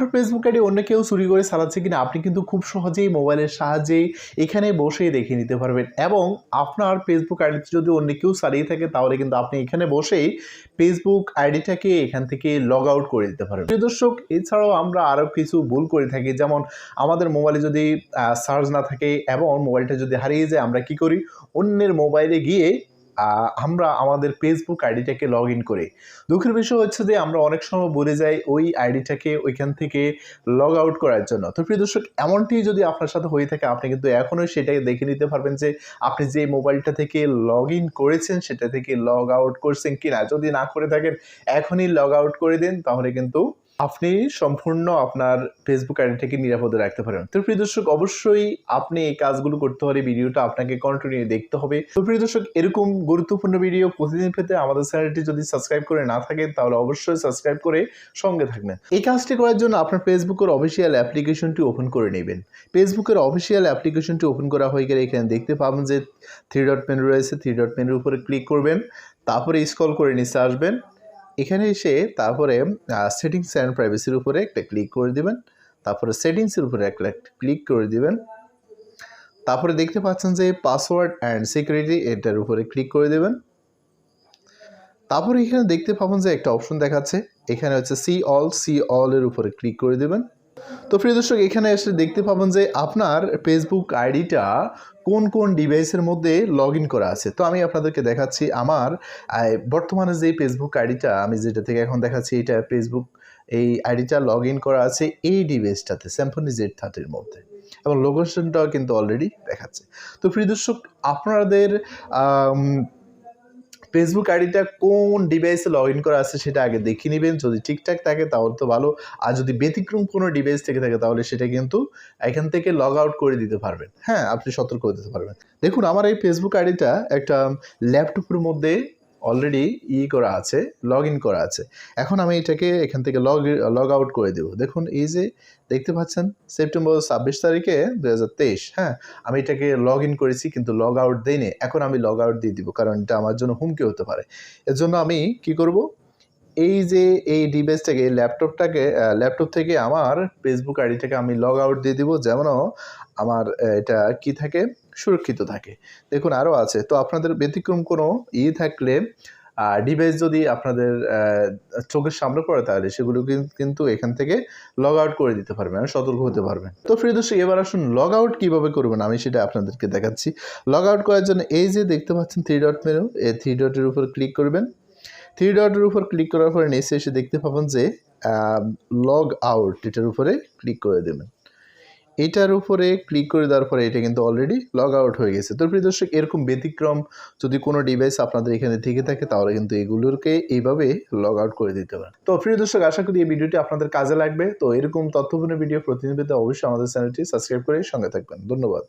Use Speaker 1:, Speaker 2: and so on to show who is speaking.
Speaker 1: আপনার Facebook ID অন্য কেউ চুরি করে চালাচ্ছে কিনা আপনি কিন্তু খুব সহজেই মোবাইলের সাহায্যেই এখানে বসেই দেখে নিতে পারবেন। এবং আপনার ফেসবুক আইডিতে যদি অন্য কেউ চালিয়ে থাকে, তাহলে কিন্তু আপনি এখানে বসেই ফেসবুক আইডিটাকে এখান থেকে লগ আউট করে দিতে পারবেন। প্রিয় দর্শক, এছাড়াও আমরা আরও কিছু ভুল করে থাকি। যেমন আমাদের মোবাইলে যদি চার্জ না থাকে এবং মোবাইলটা যদি হারিয়ে যায়, আমরা কি করি? অন্যের মোবাইলে গিয়ে আমরা আমাদের ফেসবুক আইডিটাকে লগ ইন করি। দুঃখের বিষয় হচ্ছে যে আমরা অনেক সময় বলে যাই ওই আইডিটাকে ওইখান থেকে লগ আউট করার জন্য। তো প্রিয় দর্শক, এমনটি যদি আপনার সাথে হয়ে থাকে, আপনি কিন্তু এখনই সেটাকে দেখে নিতে পারবেন যে আপনি যে মোবাইলটা থেকে লগ ইন করেছেন, সেটা থেকে লগ আউট করছেন কিনা। যদি না করে থাকেন, এখনই লগ আউট করে দিন, তাহলে কিন্তু আপনি সম্পূর্ণ আপনার ফেসবুক আইডিটাকে নিরাপদে রাখতে পারেন। তো প্রিয় দর্শক, অবশ্যই আপনি এই কাজগুলো করতে হলে ভিডিওটা আপনাকে কন্টিনিউ দেখতে হবে। তো প্রিয় দর্শক, এরকম গুরুত্বপূর্ণ ভিডিও প্রতিদিন পেতে আমাদের চ্যানেলটি যদি সাবস্ক্রাইব করে না থাকেন, তাহলে অবশ্যই সাবস্ক্রাইব করে সঙ্গে থাকবেন। এই কাজটি করার জন্য আপনার ফেসবুকের অফিসিয়াল অ্যাপ্লিকেশনটি ওপেন করে নেবেন। ফেসবুকের অফিসিয়াল অ্যাপ্লিকেশনটি ওপেন করা হয়ে গেলে এখানে দেখতে পাবেন যে থ্রি ডট মেনু রয়েছে। থ্রি ডট মেনুর উপরে ক্লিক করবেন, তারপরে স্ক্রল করে নিচে আসবেন। এখানে এসে তারপরে সেটিংস অ্যান্ড প্রাইভেসির উপরে একটা ক্লিক করে দেবেন। তারপরে সেটিংসের উপরে একটা ক্লিক করে দেবেন। তারপরে দেখতে পাচ্ছেন যে পাসওয়ার্ড অ্যান্ড সিকিউরিটি এটার উপরে ক্লিক করে দেবেন। তারপরে এখানে দেখতে পাবেন যে একটা অপশন দেখাচ্ছে। এখানে হচ্ছে সি অল সি অল এর উপরে ক্লিক করে দেবেন। তো প্রিয় দর্শক, এখানে এসে দেখতে পাবেন যে আপনার ফেসবুক আইডিটা কোন কোন ডিভাইসের মধ্যে লগ ইন করা আছে। তো আমি আপনাদেরকে দেখাচ্ছি আমার বর্তমানে যে ফেসবুক আইডিটা, আমি যেটা থেকে এখন দেখাচ্ছি, এটা ফেসবুক এই আইডিটা লগ ইন করা আছে এই ডিভাইসটাতে স্যামসনি জেড থার্টির মধ্যে। এবং লোকেশনটাও কিন্তু অলরেডি দেখাচ্ছে। তো প্রিয় দর্শক, আপনাদের ফেসবুক আইডিটা কোন ডিভাইসে লগ ইন করা আছে সেটা আগে দেখে নেবেন। যদি ঠিকঠাক থাকে তাহলে তো ভালো। আর যদি ব্যতিক্রম কোনো ডিভাইস থেকে থাকে তাহলে সেটা কিন্তু এখান থেকে লগ আউট করে দিতে পারবেন। হ্যাঁ আপনি সতর্ক দিতে পারবেন। দেখুন, আমার এই ফেসবুক আইডিটা একটা ল্যাপটপের মধ্যে অলরেডি ই করা আছে লগ ইন করা আছে। এখন আমি এটাকে এখান থেকে লগ লগ আউট করে দেব। দেখুন, এই যে দেখতে পাচ্ছেন সেপ্টেম্বর ছাব্বিশ তারিখে দু হাজার তেইশ হ্যাঁ? আমি এটাকে লগ ইন করেছি, কিন্তু লগ আউট দিইনি। এখন আমি লগ আউট দিয়ে দিব, কারণ এটা আমার জন্য হুমকি হতে পারে। এর জন্য আমি কি করব? এই যে, এই ডিভাইস ডিভাইসটাকে ল্যাপটপটাকে ল্যাপটপ থেকে আমার ফেসবুক আইডি থেকে আমি লগ আউট দিয়ে দিব যেমন আমার এটা কি থাকে? সুরক্ষিত থাকে। দেখুন আরও আছে। তো আপনাদের ব্যতিক্রম কোনো ই থাকলে ডিভাইস যদি আপনাদের চোখের সামনে পড়ে তাহলে সেগুলো কিন্তু এখান থেকে লগ আউট করে দিতে পারবেন সতর্ক হতে পারবেন। তো প্রিয় দর্শক, এবার আসুন লগ আউট কীভাবে করবেন আমি সেটা আপনাদেরকে দেখাচ্ছি। লগ আউট করার জন্য এই যে দেখতে পাচ্ছেন থ্রি ডট মেনু এই থ্রি ডটের উপর ক্লিক করবেন। থ্রি ডটের উপর ক্লিক করার পরে নিচে এসে দেখতে পাবেন যে লগ আউট এটার উপরে ক্লিক করে দেবেন। এটার উপরে ক্লিক করে দেওয়ার পরে এটা কিন্তু অলরেডি লগ আউট হয়ে গেছে। তো প্রিয় দর্শক, এরকম ব্যতিক্রম যদি কোনো ডিভাইস আপনাদের এখানে থেকে থাকে, তাহলে কিন্তু এগুলোকে এইভাবে লগ আউট করে দিতে পারেন। তো প্রিয় দর্শক, আশা করি এই ভিডিওটি আপনাদের কাজে লাগবে। তো এরকম তথ্যপূর্ণ ভিডিও প্রতিদিন পেতে অবশ্যই আমাদের চ্যানেলটি সাবস্ক্রাইব করে সঙ্গে থাকবেন। ধন্যবাদ।